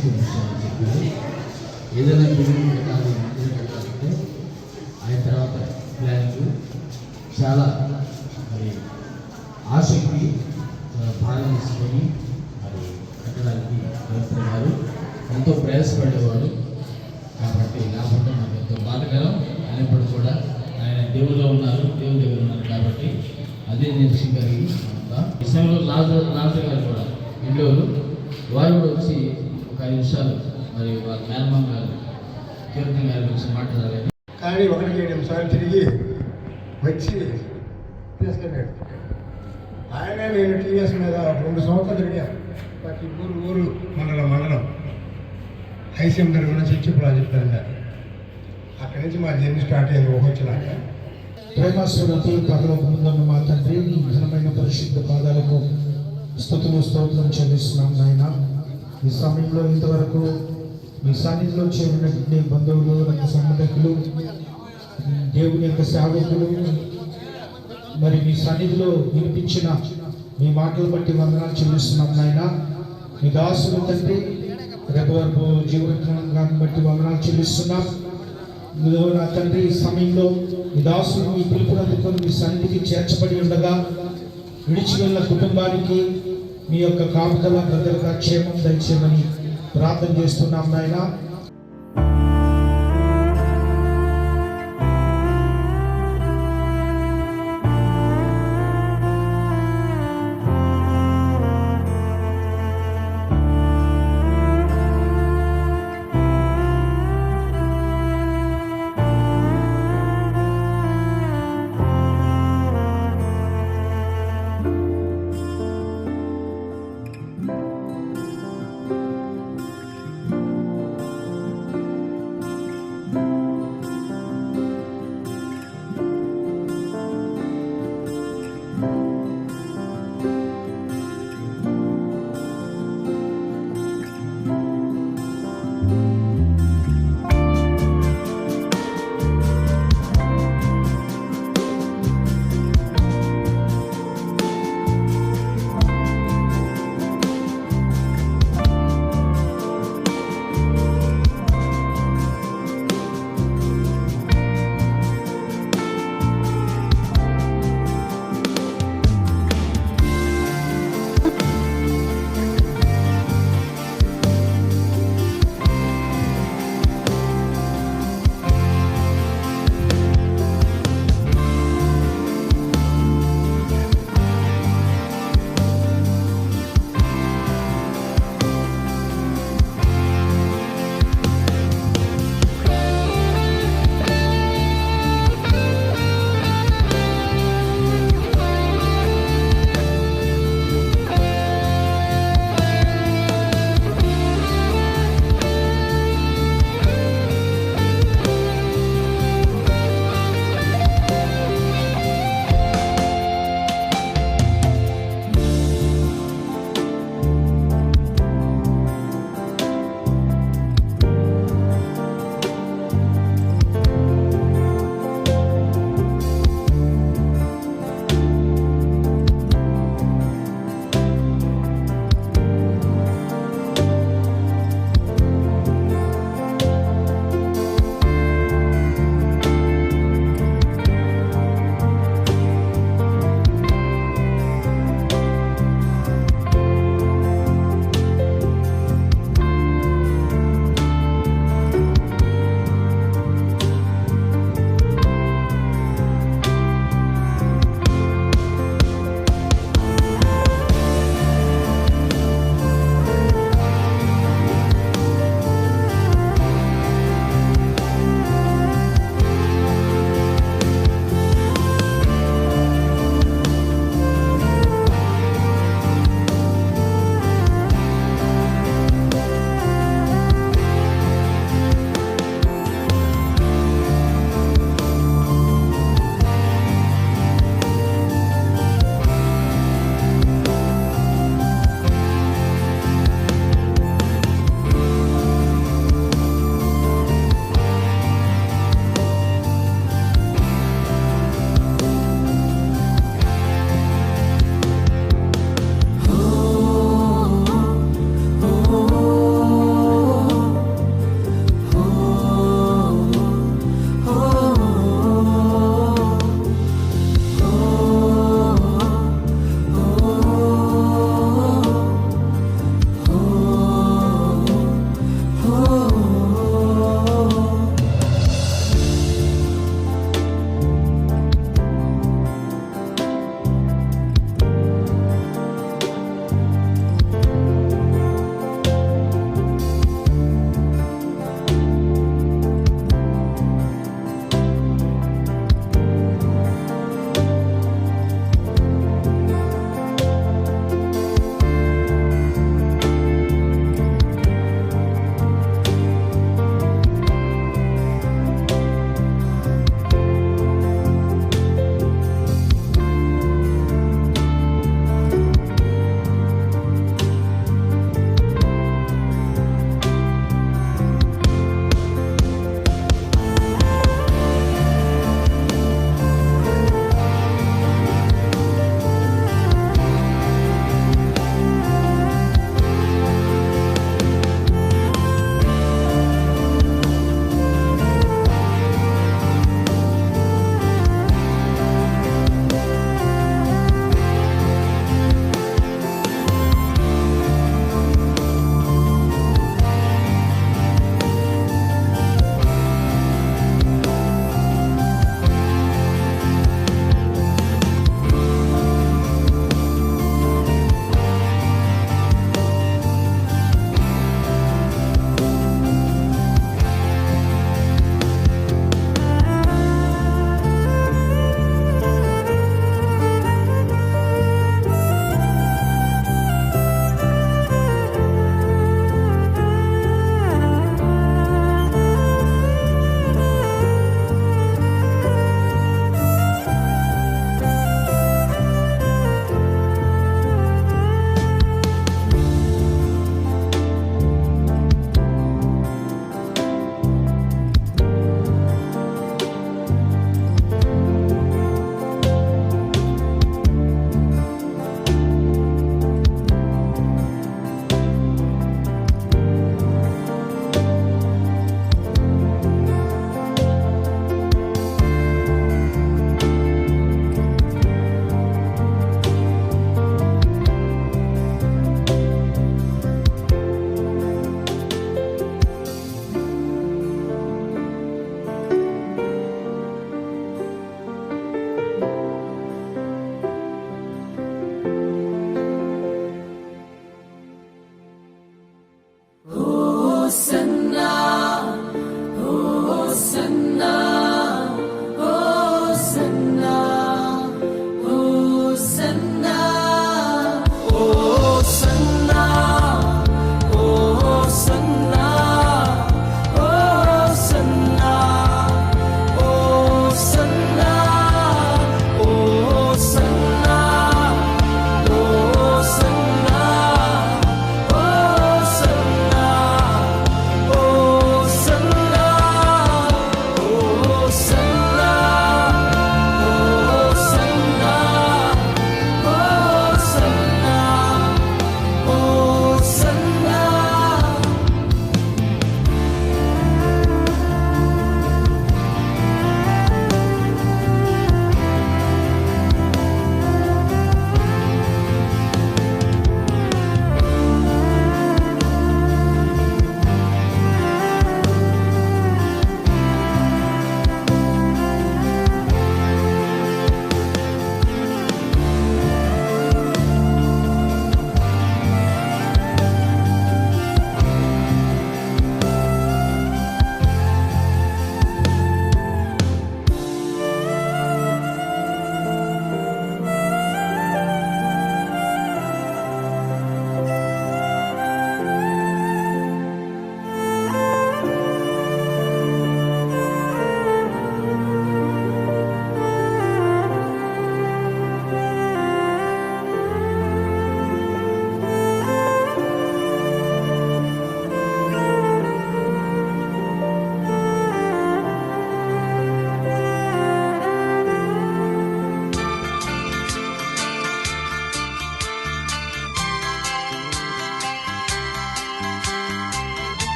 ప్రధాన చెప్పారు ఏదైనా బిల్డింగ్ కట్టాలి మందిరం కట్టాలంటే ఆయన తర్వాత ప్లానింగ్ చాలా మరి ఆసక్తి భారం తీసుకొని మాట్లాడాలని కానీ ఒకటికి ఏడు నిమిషాలు తిరిగి వచ్చి తీసుకెళ్ళాడు. ఆయన నేను టీవీఎస్ మీద రెండు సంవత్సరాలు తిరిగాను. ప్రతి ఊరు ఊరు మండలం మండలం. ఐసీఎం తరఫున చర్చి ప్రాజెక్ట్ అన్నారు అక్కడి నుంచి మా జర్నీ స్టార్ట్ అయింది ఊహొచ్చినాక ప్రేమస్వరతి పరలోక ముందున్న మా తండ్రి నీ ఘనమైన పరిశుద్ధ పాదాలకు స్థుతులు స్తోత్రం చెల్లిస్తున్నాం నాయన. ఈ సమయంలో ఇంతవరకు మీ సన్నిధిలో చేరిన నీ బంధువులు రక్త సంబంధకులు దేవుని యొక్క సేవకులు మరి మీ సన్నిధిలో వినిపించిన మీ మాటలు బట్టి వందనాలు చెల్లిస్తున్నాం నాయన. మీ దాసులు తండ్రి రేపు వరకు జీవనాన్ని బట్టి వందనాలు చెల్లిస్తున్నాం. నా తండ్రి ఈ సమయంలో మీ దాసులు మీ పిలుపుని అందుకొని మీ సన్నిధికి చేర్చబడి ఉండగా విడిచి వెళ్ళిన కుటుంబానికి మీ యొక్క కాపుదల భద్రత క్షేమం దయచేయమని ప్రార్థన చేస్తున్నాం నాయన.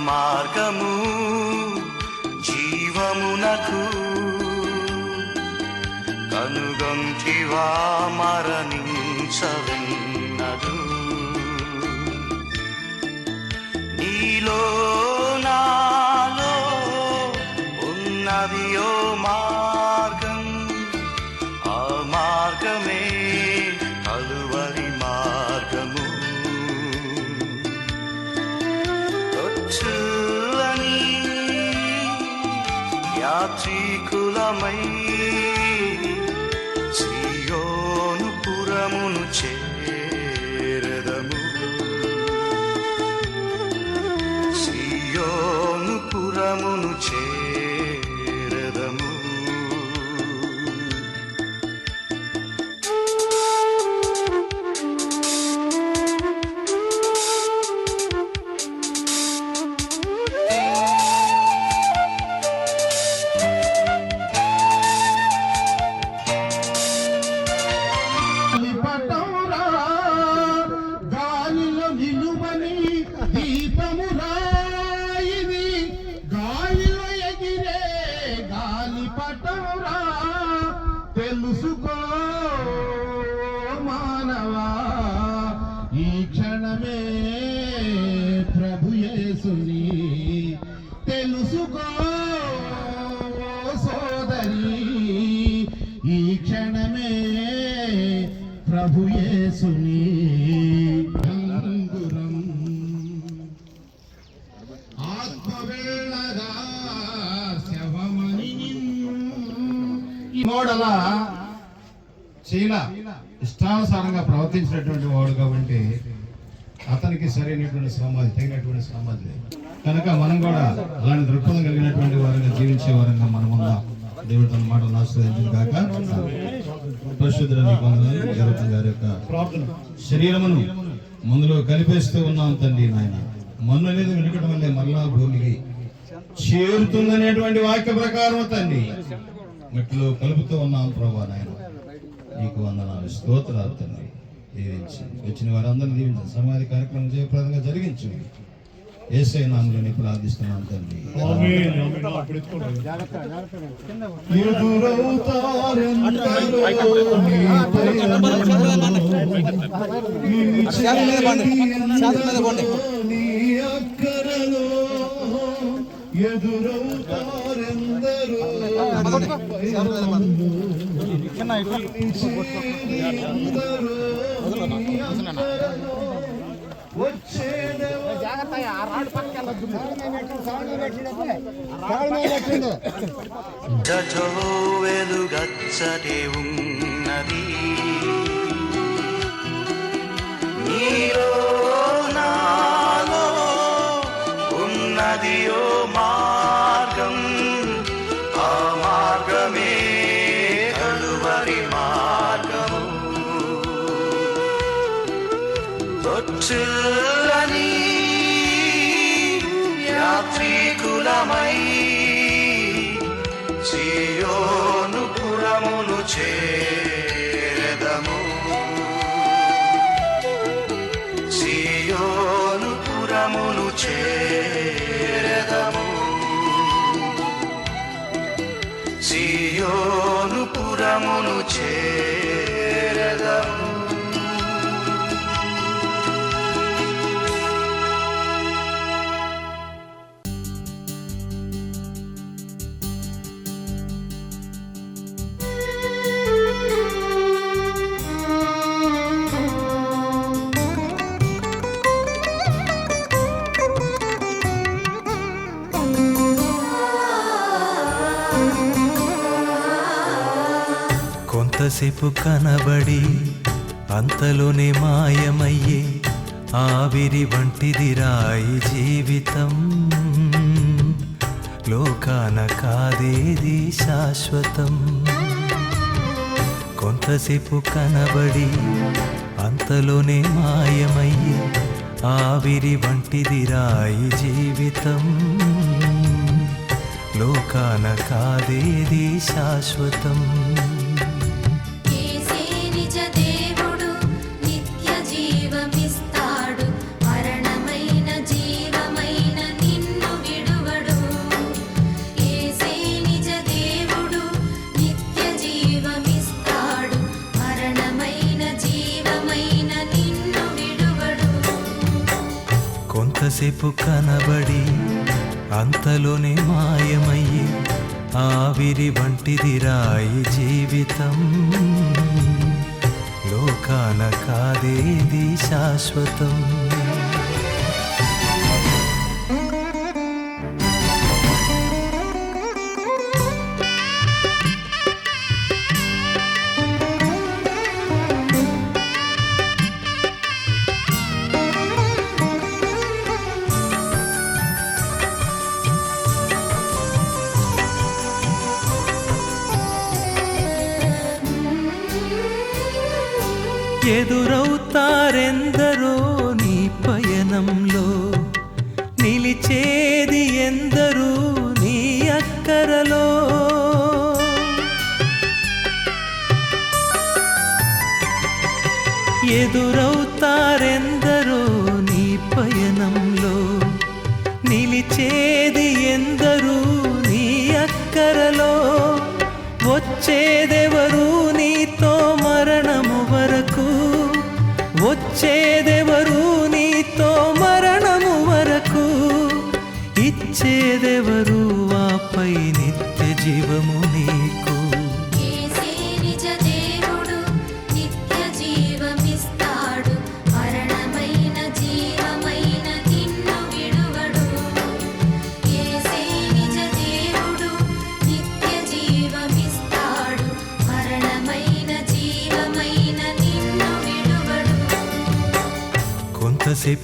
మార్గము జీవమునకు కనుగొంటివా మరణించవెన్నడు నీలో నా పురమును యేసుని తెలుసుకో సోదరి. ఈ క్షణమే ప్రభు యేసుని. అంగురం ఆత్మవేళగా శవమని ఈ మోడల ఇష్టానుసారంగా ప్రవర్తించినటువంటి అతనికి సరైనటువంటి సమాధి తగినటువంటి సమాధి కనుక మనం కూడా అలాంటి దృక్పథం కలిగినటువంటి వారంగా జీవించే వారంగా మనం ఉందాం దేవుడు తన మాటలను ఆశ్రయించిన కాక పరిశుద్ధుల జరుగుతున్న గారి యొక్క శరీరమును మందులో కలిపేస్తూ ఉన్నాం తండ్రి నాయన. మన్ను అనేది వెనుకటం వల్లే మరలా భూమికి చేరుతుందనేటువంటి వాక్య ప్రకారం తండ్రి. మెట్లు కలుపుతూ ఉన్నాం ప్రభా నాయన. నీకు వందనాలు స్తోత్రాలు తండ్రి. దీవించి. వచ్చిన వారందరినీ దీవించు. సమాధి కార్యక్రమం జయప్రదంగా జరిగించు. ఏసై నామని ప్రార్థిస్తున్నాం తండ్రి. జజో వెలుగచ్చటే ఉన్నది. నీలో వచ్చులని యాత్రికులమై సియోను పురమును చేరదము. సియోను పురమును చేరదము. సియోను పురమును చేరదము కాసేపు కనబడి అంతలోనే మాయమయ్యే ఆవిరి వంటిది రాయి జీవితం. లోకాన కాదేది శాశ్వతం. కొంతసేపు కనబడి అంతలోనే మాయమయ్యే ఆవిరి వంటిది రాయి జీవితం. లోకాన కాదేది శాశ్వతం. కొంతసేపు కనబడి అంతలోనే మాయమయ్యి ఆవిరి వంటిది రాయి జీవితం. లోకాన కాదేది శాశ్వతం. ఎదురవుతారెందరో నీ పయనంలో? నిలిచేది ఎందరూ నీ అక్కరలో? ఎదురవుతారెందరో నీ పయనంలో? నిలిచేది ఎందరూ నీ అక్కరలో? వచ్చే ఇచ్చేదెవరు నీతో మరణము వరకు? ఇచ్చేదెవరు వాపై నిత్య జీవము నీ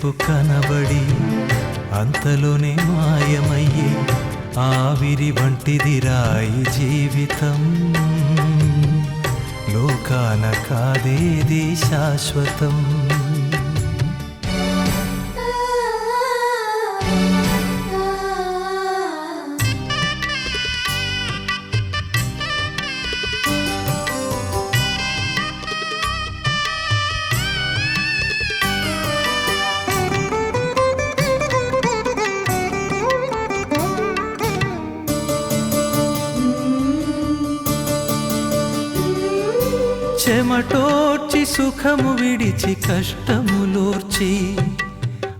కొంతసేపు కనబడి అంతలోనే మాయమయ్యే ఆవిరి వంటిది రాయి జీవితం. లోకాన కాదేది శాశ్వతం. చెమటోర్చి సుఖము విడిచి కష్టములోర్చి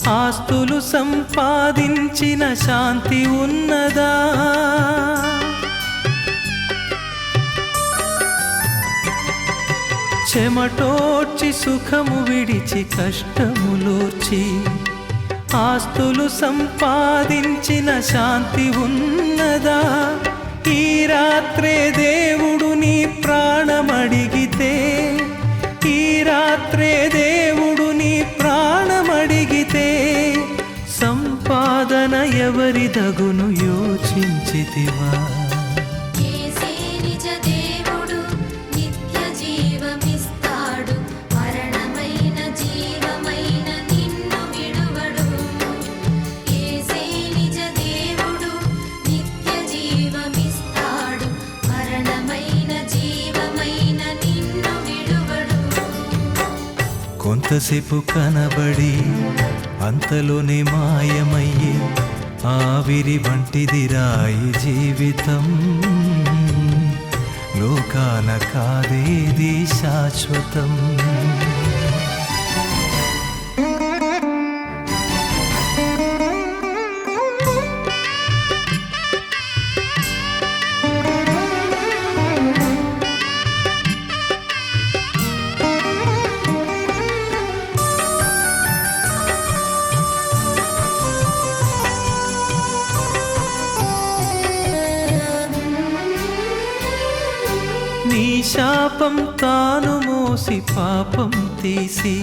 ఆస్తులు సంపాదించిన శాంతి ఉన్నదా? చెమటోర్చి సుఖము విడిచి కష్టములోర్చి ఆస్తులు సంపాదించిన శాంతి ఉన్నదా? ఈ రాత్రే దే నిన్ను విడువడు. కొంతసేపు కనబడి అంతలోనే మాయమయ్యే ఆవిరి వంటిదిరాయి జీవితం. లోకాన కాదేది శాశ్వతం. శాపం తాను మోసి పాపం తీసి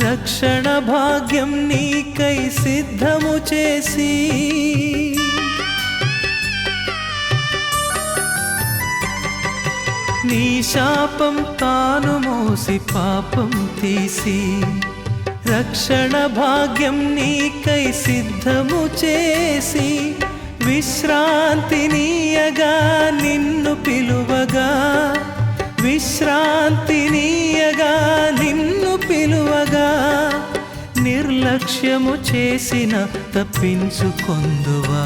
రక్షణ భాగ్యం నీకై సిద్ధము చేసి. నీ శాపం తాను మోసి పాపం తీసి రక్షణ భాగ్యం నీకై సిద్ధము చేసి విశ్రాంతినీయగా నిన్ను పిలువగా విశ్రాంతినీయగా నిన్ను పిలువగా నిర్లక్ష్యము చేసిన తప్పించుకొందువా?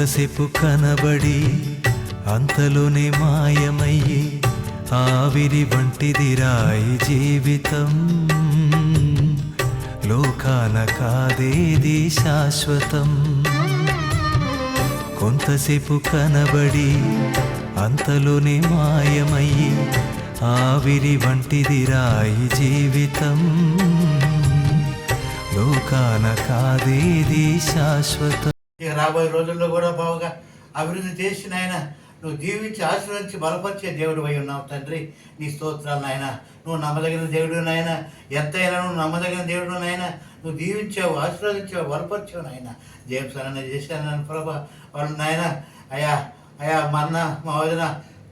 ఎంతసేపు కనబడి అంతలోనే మాయమయ్యి ఆవిరి వంటిది రాయి జీవితం. లోకాన కాదేది శాశ్వతం. కొంతసేపు కనబడి అంతలోనే మాయమయ్యి ఆవిరి వంటిది రాయి జీవితం. లోకాన కాదేది శాశ్వతం. ఇక రాబోయే రోజుల్లో కూడా బావుగా అభివృద్ధి చేసిన ఆయన నువ్వు జీవించి ఆశీర్వదించి బలపరిచే దేవుడు అయి ఉన్నావు తండ్రి. నీ స్తోత్రాలు నాయన నువ్వు నమ్మదగిన దేవుడు నాయన ఎంతైనా నువ్వు నమ్మదగిన దేవుడు నాయన నువ్వు దీవించావు ఆశీర్వదించావు బలపరిచావు నాయన. జేమ్స్ అన్న చేశాను ప్రభా. వాళ్ళు నాయన అయా అయా మన్న మా వదిన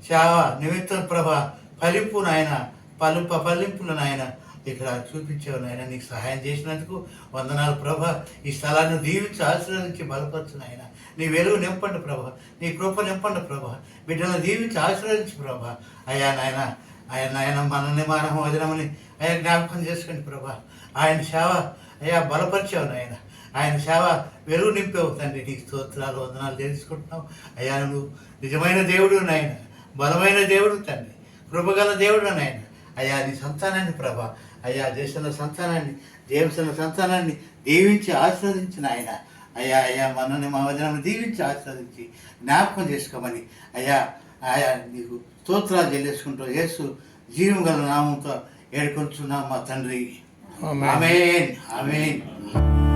సేవ నిమిత్తం ప్రభా ఫలింపు నాయన పలుప ఫలింపులు నాయన. ఇక్కడ చూపించావు నాయన నీకు సహాయం చేసినందుకు వందనాలు ప్రభ. ఈ స్థలాన్ని దీవించి ఆశీర్వదించి బలపరచు నాయన. నీ వెలుగు నింపండి ప్రభా. నీ కృప నింపండి ప్రభ. బిడ్డలను దీవించి ఆశీర్వదించి ప్రభా. అయ్యా నాయన. ఆయన నాయన మనల్ని మనం వదినమని అయ్యా జ్ఞాపకం చేసుకోండి ప్రభా. ఆయన సేవ అయ్యా బలపరిచావు నాయన. ఆయన సేవ వెలుగు నింపేవు తండ్రి. నీకు స్తోత్రాలు వందనాలు తెలుసుకుంటున్నావు. అయ్యా నువ్వు నిజమైన దేవుడు నాయన. బలమైన దేవుడు తండ్రి. కృపగల దేవుడు నాయన. అయ్యా నీ సంతానాన్ని ప్రభా. అయ్యా దేశంలో సంతానాన్ని దేవసంలో సంతానాన్ని దీవించి ఆస్వాదించిన ఆయన. అయ్యా అయ్యా మనల్ని మా వదినను దీవించి ఆస్వాదించి జ్ఞాపకం చేసుకోమని. అయ్యా ఆయా నీకు స్తోత్రాలు చెల్లించుకుంటూ యేసు జీవం గల నామంతో ఏడుకొంచున్నాం మా తండ్రి. ఆమేన్. ఆమేన్.